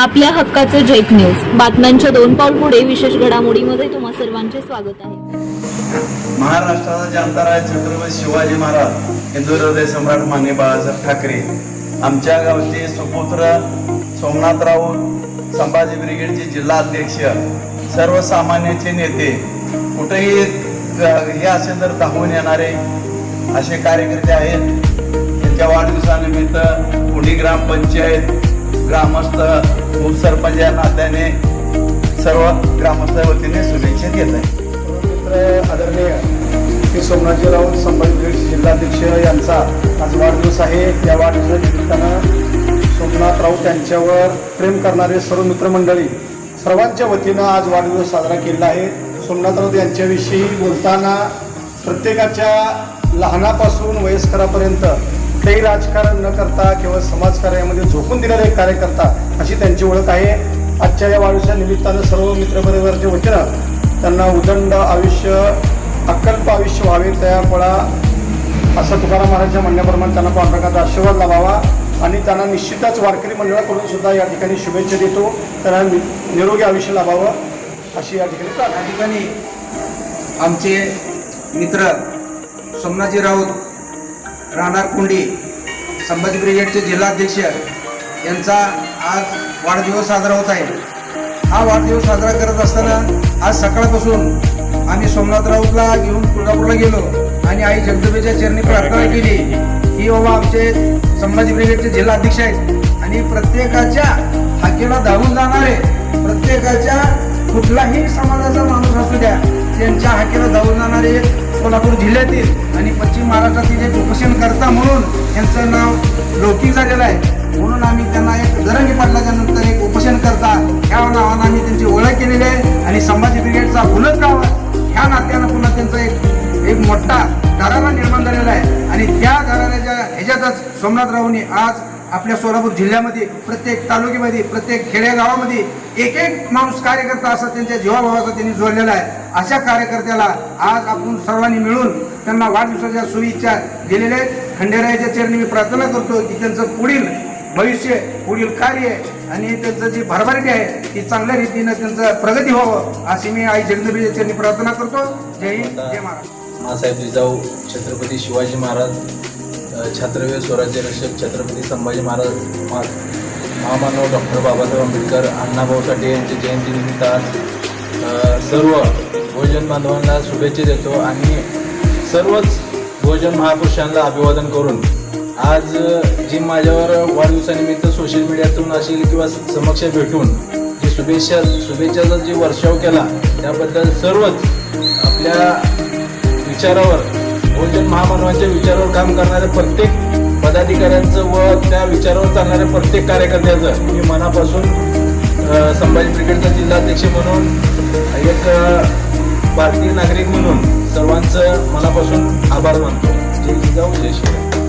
आपल्या हक्काचं जैत न्यूज बातम्यांच्या दोन पाऊल पुढे विशेष घडामोडीमध्ये तुम्हा सर्वांचे स्वागत आहे. महाराष्ट्राचा जनता राज छत्रपती शिवाजी महाराज. हिंदू हृदय सम्राट माने बाळासाहेब ठाकरे. आमच्या गावचे सुपुत्र सोमनाथराव संभाजी ब्रिगेडचे जिल्हा अध्यक्ष सर्वसामान्याचे नेते कुठेही हे असेल तर धावून येणारे असे कार्यकर्ते आहेत. त्यांच्या वाढदिवसानिमित्त कुणी ग्रामपंचायत ग्रामस्थ उपसरपंच या नात्याने सर्व ग्रामस्थ वतीने शुभेच्छा देत आहे आदरणीय श्री सोमनाथजीराव संभाजी जिल्हाध्यक्ष यांचा आज वाढदिवस आहे. या वाढदिवसाच्या निमित्तानं सोमनाथराव यांच्यावर प्रेम करणारे सर्व मित्रमंडळी सर्वांच्या वतीनं आज वाढदिवस साजरा केलेला आहे. सोमनाथराव यांच्याविषयी बोलताना प्रत्येकाच्या लहानापासून वयस्करापर्यंत काही राजकारण न करता केवळ समाजकार्यामध्ये झोकून दिलेला एक कार्यकर्ता अशी त्यांची ओळख आहे. आजच्या या वाढीच्या निमित्तानं सर्व मित्रपरिवाराच्या वतीनं त्यांना उदंड आयुष्य अकल्प आयुष्य व्हावे त्या फळा असं तुकाराम महाराजच्या म्हणण्याप्रमाणे त्यांना पांडुरंगाचा आशीर्वाद लावावा आणि त्यांना निश्चितच वारकरी मंडळाकडून सुद्धा या ठिकाणी शुभेच्छा देतो. त्यांना नि- निरोगी आयुष्य लाभावं अशी या ठिकाणी या ठिकाणी आमचे मित्र सोमनाथजी राऊत राहणार कुंडी. संभाजी ब्रिगेडचे जिल्हाध्यक्ष यांचा आज वाढदिवस साजरा होत आहे. हा वाढदिवस साजरा करत असताना आज सकाळपासून आम्ही सोमनाथ राऊतला घेऊन तुळजापूरला गेलो आणि आई जगदंबेच्या चरणी प्रार्थना केली. की बाबा आमचे संभाजी ब्रिगेडचे जिल्हाध्यक्ष आहेत. आणि प्रत्येकाच्या हाकेला धावून जाणारे प्रत्येकाच्या कुठलाही समाजाचा माणूस असू द्या त्यांच्या हाकेला धावून जाणारे कोल्हापूर जिल्ह्यातील आणि पश्चिम महाराष्ट्रातील एक उपोषणकर्ता म्हणून यांचं नाव लौकिक झालेलं आहे. म्हणून आम्ही त्यांना एक दरंगी पाटलाच्या नंतर एक उपोषणकर्ता ह्या नावानं आम्ही त्यांची ओळख केलेली आहे आणि संभाजी ब्रिगेडचा फुलत गाव ह्या नात्यानं पुन्हा त्यांचा एक एक मोठा दरारा निर्माण झालेला आहे. आणि त्या घराण्याच्या ह्याच्यातच सोमनाथरावनी आज आपल्या सोलापूर जिल्ह्यामध्ये प्रत्येक तालुक्यामध्ये प्रत्येक खेडेगावामध्ये एक एक माणूस कार्यकर्ता असा त्यांच्या जीवाभावाचा त्यांनी जोडलेला आहे. अशा कार्यकर्त्याला आज आपण सर्वांनी मिळून त्यांना वाढदिवसाच्या शुभेच्छा दिलेल्या आहेत. खंडेरायाच्या चरणी मी प्रार्थना करतो की त्यांचं पुढील भविष्य पुढील कार्य आणि त्यांचं जी भरभराटी आहे ती चांगल्या रीतीनं त्यांचं प्रगती व्हावं अशी मी आई जगदंबेच्या चरणी प्रार्थना करतो. जय हिंद जय महाराष्ट्र. मासाहेब जिजाऊ छत्रपती शिवाजी महाराज छत्रवीर स्वराज्य रक्षक छत्रपती संभाजी महाराज महामानव डॉक्टर बाबासाहेब आंबेडकर अण्णाभाऊ साठे यांच्या जयंतीनिमित्त आज सर्व भोजन बांधवांना शुभेच्छा देतो आणि सर्वच भोजन महापुरुषांना अभिवादन करून आज जी माझ्यावर वाढदिवसानिमित्त सोशल मीडियातून असेल किंवा समक्ष भेटून जी शुभेच्छा शुभेच्छाचा जी वर्षाव केला त्याबद्दल सर्वच आपल्या विचारावर बहुजन महामानवाच्या विचारावर काम करणाऱ्या प्रत्येक पदाधिकाऱ्यांचं व त्या विचारावर चालणाऱ्या प्रत्येक कार्यकर्त्याचं मी मनापासून संभाजी ब्रिगेडचा जिल्हाध्यक्ष म्हणून एक भारतीय नागरिक म्हणून सर्वांचं मनापासून आभार मानतो. जय जिजाऊ जय श्रीराम